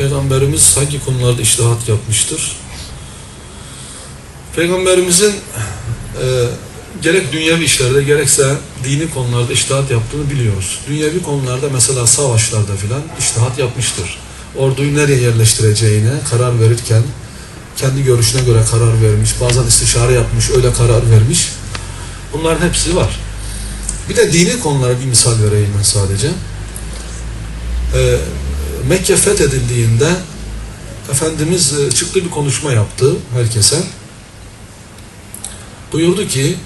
Peygamberimiz hangi konularda iştihat yapmıştır? Peygamberimizin e, gerek dünyevi işlerde gerekse dini konularda iştihat yaptığını biliyoruz. Dünyevi konularda mesela savaşlarda filan iştihat yapmıştır. Orduyu nereye yerleştireceğine karar verirken kendi görüşüne göre karar vermiş, bazen istişare yapmış, öyle karar vermiş. Bunların hepsi var. Bir de dini konulara bir misal vereyim ben sadece. Ee, Mekke fethedildiğinde Efendimiz e, çıktı bir konuşma yaptı herkese. Buyurdu ki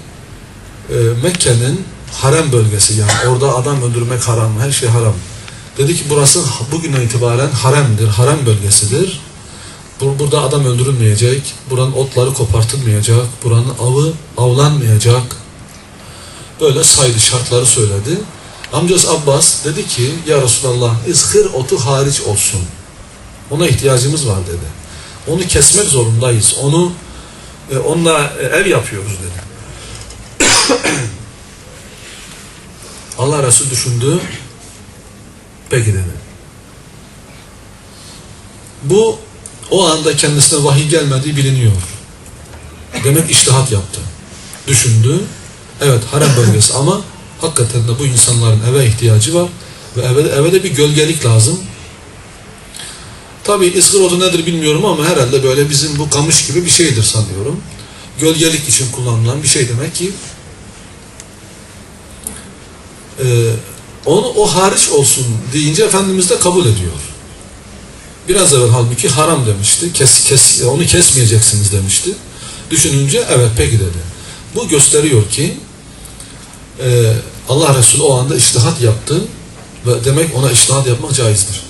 e, Mekke'nin harem bölgesi yani orada adam öldürmek haram, her şey haram. Dedi ki burası bugünden itibaren haremdir, harem bölgesidir. Bur- Burada adam öldürülmeyecek, buranın otları kopartılmayacak, buranın avı avlanmayacak. Böyle saydı, şartları söyledi. Amcası Abbas dedi ki, Ya Resulallah, ızhır otu hariç olsun. Ona ihtiyacımız var dedi. Onu kesmek zorundayız. Onu e, onunla e, ev yapıyoruz dedi. Allah Resulü düşündü. Peki dedi. Bu o anda kendisine vahiy gelmediği biliniyor. Demek iştihat yaptı. Düşündü. Evet harem bölgesi ama hakikaten de bu insanların eve ihtiyacı var ve eve, eve de bir gölgelik lazım. Tabi ızgır odu nedir bilmiyorum ama herhalde böyle bizim bu kamış gibi bir şeydir sanıyorum. Gölgelik için kullanılan bir şey demek ki e, onu o hariç olsun deyince Efendimiz de kabul ediyor. Biraz evvel halbuki haram demişti. Kes, kes, onu kesmeyeceksiniz demişti. Düşününce evet peki dedi. Bu gösteriyor ki e, Allah Resulü o anda iştihat yaptı ve demek ona iştihat yapmak caizdir.